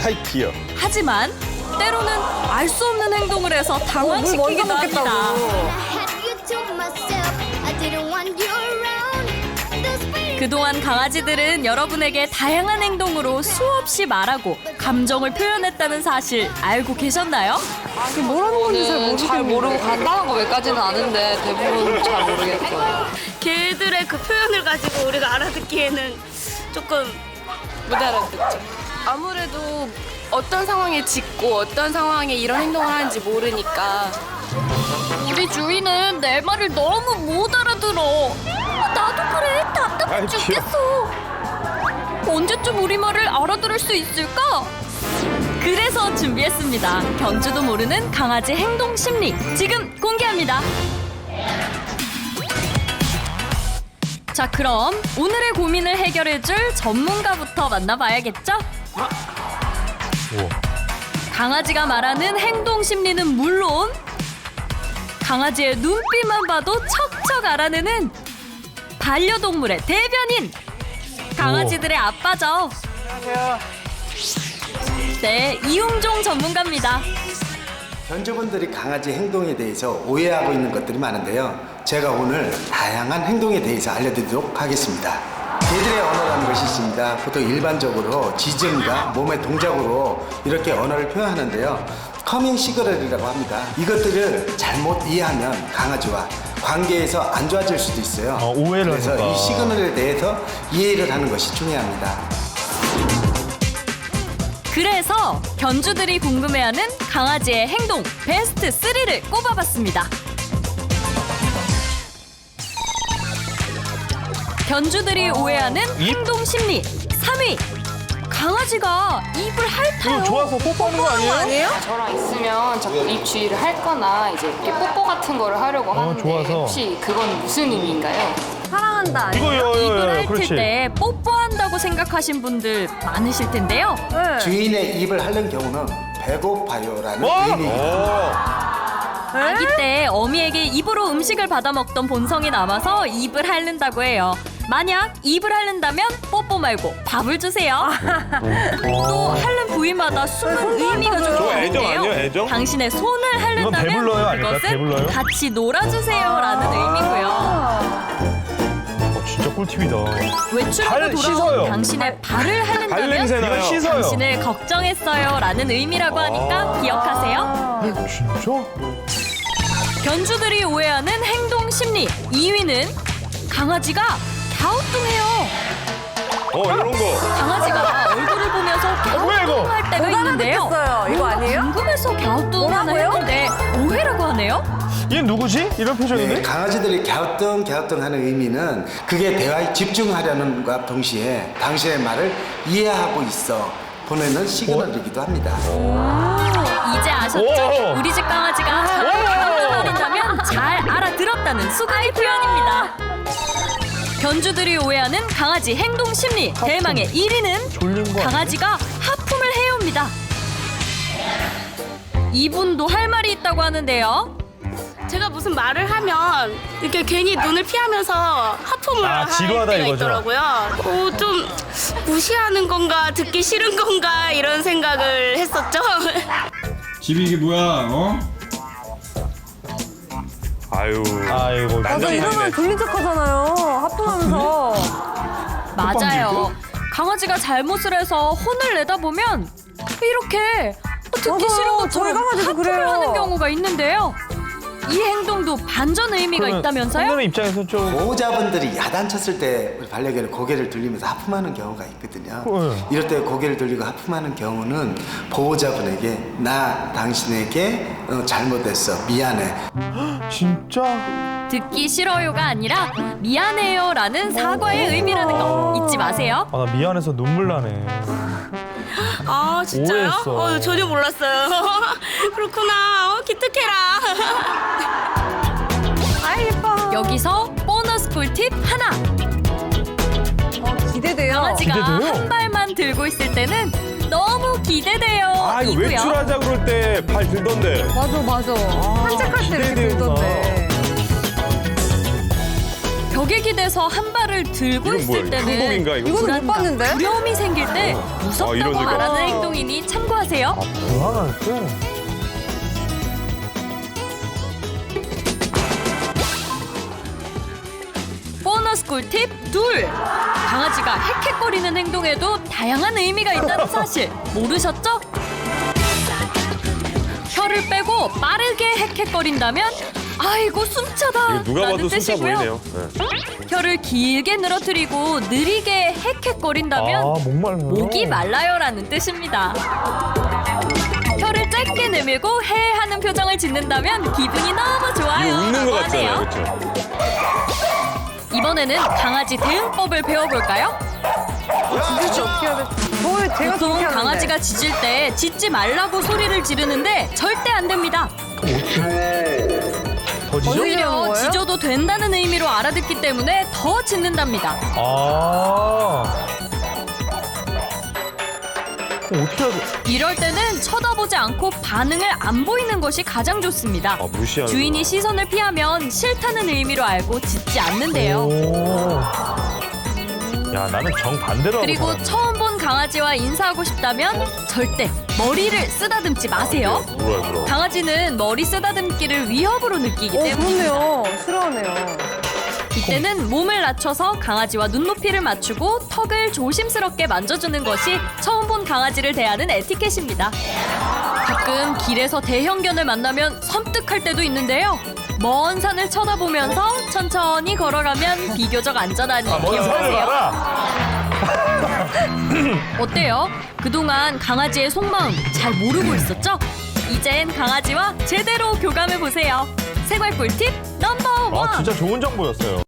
하이키어. 하지만 때로는 알 수 없는 행동을 해서 당황시키기도 합니다. 그동안 강아지들은 여러분에게 다양한 행동으로 수없이 말하고 감정을 표현했다는 사실 알고 계셨나요? 뭐라는 건지 잘 모르겠는데. 잘 모르고 간단한 거 몇 가지는 아는데 대부분 잘 모르겠어요. 걔들의 그 표현을 가지고 우리가 알아듣기에는 조금 못 알아듣죠. 아무래도 어떤 상황에 짖고 어떤 상황에 이런 행동을 하는지 모르니까 우리 주인은 내 말을 너무 못 알아들어. 나도 그래. 답답해 아이, 죽겠어. 언제쯤 우리 말을 알아들을 수 있을까? 그래서 준비했습니다. 견주도 모르는 강아지 행동 심리. 지금 공개합니다. 자, 그럼 오늘의 고민을 해결해줄 전문가부터 만나봐야겠죠? 강아지가 말하는 행동 심리는 물론 강아지의 눈빛만 봐도 척척 알아내는 반려동물의 대변인 강아지들의 아빠죠. 안녕하세요. 네, 이웅종 전문가입니다. 견주분들이 강아지 행동에 대해서 오해하고 있는 것들이 많은데요. 제가 오늘 다양한 행동에 대해서 알려드리도록 하겠습니다. 개들의 언어라는 것이 있습니다. 보통 일반적으로 지정과 몸의 동작으로 이렇게 언어를 표현하는데요. 커밍 시그널이라고 합니다. 이것들을 잘못 이해하면 강아지와 관계에서 안 좋아질 수도 있어요. 어, 오해를 그래서 하니까. 이 시그널에 대해서 이해를 하는 것이 중요합니다. 그래서 견주들이 궁금해하는 강아지의 행동 베스트 3를 꼽아봤습니다. 견주들이 오해하는 행동 심리 3위 강아지가 입을 핥아요. 이거 좋아서 뽀뽀하는 거 아니에요? 저랑 있으면 자꾸 입 주위를 핥거나 이제 이렇게 뽀뽀 같은 거를 하려고 하는데 좋아서. 혹시 그건 무슨 의미인가요? 사랑한다. 이거 이거 입을 이거 핥을 그렇지. 때 뽀뽀한다고 생각하신 분들 많으실 텐데요. 네. 주인의 입을 핥는 경우는 배고파요라는 뭐? 의미입니다. 어. 아기 때 어미에게 입으로 음식을 받아 먹던 본성이 남아서 입을 핥는다고 해요. 만약 입을 핥는다면 뽀뽀 말고 밥을 주세요. 또 핥는 부위마다 숨은 의미가 좀 저거 애정 있는데요. 아니에요, 애정? 당신의 손을 이건 핥는다면 배불러요, 아닐까요? 그것은 배불러요? 같이 놀아주세요라는 의미고요. 꿀팁이다. 외출하고 발 돌아온 씻어요. 당신의 발을 발 핥는다면. 씻어요. 당신을 걱정했어요 라는 의미라고 하니까 기억하세요. 진짜? 견주들이 오해하는 행동 심리 2위는 강아지가 갸우뚱해요. 어 이런 거. 강아지가 얼굴을 보면서 뭐야, 이거? 갸우뚱할 때가 못 있는데요. 알아듣겠어요. 이거 아니에요? 궁금해서 갸우뚱을 하나 뭐라고요? 했는데 오해라고 하네요. 얘 누구지? 이런 네, 표정인데? 강아지들이 갸우뚱 갸우뚱 하는 의미는 그게 대화에 집중하려는 것과 동시에 당신의 말을 이해하고 있어 보내는 시그널이기도 합니다. 이제 아셨죠? 오! 우리 집 강아지가 저를 갸우뚱거린다면 잘 알아들었다는 수긍의 표현입니다. 견주들이 오해하는 강아지 행동 심리 대망의 1위는 졸린 거? 강아지가 하품을 해옵니다. 이분도 할 말이 있다고 하는데요. 제가 무슨 말을 하면 이렇게 괜히 눈을 피하면서 하품을 아, 할 지루하다 때가 이거죠? 있더라고요. 어, 좀 무시하는 건가 듣기 싫은 건가 이런 생각을 했었죠. 집이 이게 뭐야? 어? 아유. 아이고. 맞아, 이러면 졸린 척 하잖아요. 하품하면서. 맞아요. 강아지가 잘못을 해서 혼을 내다 보면 이렇게 듣기 맞아요. 싫은 것처럼 강아지도 하품을 그래요. 하는 경우가 있는데요. 이 행동도 반전 의미가 있다면서요? 혼내는 입장에서 좀. 보호자분들이 야단쳤을 때 우리 반려견이 고개를 돌리면서 하품하는 경우가 있거든요. 네. 이럴 때 고개를 돌리고 하품하는 경우는 보호자분에게 나 당신에게 어, 잘못했어 미안해 진짜? 듣기 싫어요가 아니라 미안해요라는 사과의 의미라는 거 잊지 마세요. 아 나 미안해서 눈물 나네. 아 진짜요? 오해했어. 어, 전혀 몰랐어요. 그렇구나. 어, 기특해라. 아이, 예뻐. 여기서 보너스 꿀팁 하나. 어, 기대돼요. 강아지가 기대돼요? 한 발만 들고 있을 때는 너무 기대돼요. 아 이거 이고요. 외출하자 그럴 때 발 들던데. 맞아, 맞아. 산책할 때 이렇게 기대되는구나. 들던데. 벽에 기대서 한 발 을 들고 이건 뭐야, 있을 이거 때는 항복인가, 이거? 이거는 못 불안감, 봤는데? 두려움이 생길 때 아, 무섭다고 이런. 말하는 행동이니 참고하세요. 불안할 때. 보너스 꿀팁 둘! 강아지가 헥헥거리는 행동에도 다양한 의미가 있다는 사실 모르셨죠? 혀를 빼고 빠르게 헥헥거린다면 아이고 숨차다 이거 누가 라는 봐도 숨차 뜻이고요. 보이네요. 네. 혀를 길게 늘어뜨리고 느리게 헥헥거린다면 아, 목말라. 목이 말라요라는 뜻입니다. 혀를 짧게 내밀고 해 하는 표정을 짓는다면 기분이 너무 좋아요. 웃는 것 라고 같잖아요. 하네요. 그렇죠? 이번에는 강아지 대응법을 배워볼까요? 진짜 어떻게 해야 돼? 저 제가 보통 그렇게 하는데. 강아지가 짖을 때 짖지 말라고 소리를 지르는데 절대 안 됩니다. 어디- 오히려? 짖어도 된다는 의미로 알아듣기 때문에 더 짖는답니다. 아. 그럼 어떻게? 이럴 때는 쳐다보지 않고 반응을 안 보이는 것이 가장 좋습니다. 아, 무시하는. 주인이 시선을 피하면 싫다는 의미로 알고 짖지 않는데요. 오. 야, 나는 정반대로 그리고. 처음 본 강아지와 인사하고 싶다면 절대 머리를 쓰다듬지 마세요. 강아지는 머리 쓰다듬기를 위협으로 느끼기 어, 때문입니다. 그렇네요. 싫어하네요. 이때는 몸을 낮춰서 강아지와 눈높이를 맞추고 턱을 조심스럽게 만져주는 것이 처음 본 강아지를 대하는 에티켓입니다. 가끔 길에서 대형견을 만나면 섬뜩할 때도 있는데요. 먼 산을 쳐다보면서 천천히 걸어가면 비교적 안전하니 아, 먼 산을 기억하세요. 봐라. 어때요? 그동안 강아지의 속마음 잘 모르고 있었죠? 이젠 강아지와 제대로 교감해 보세요. 생활 꿀팁 넘버 원. 아, 진짜 좋은 정보였어요.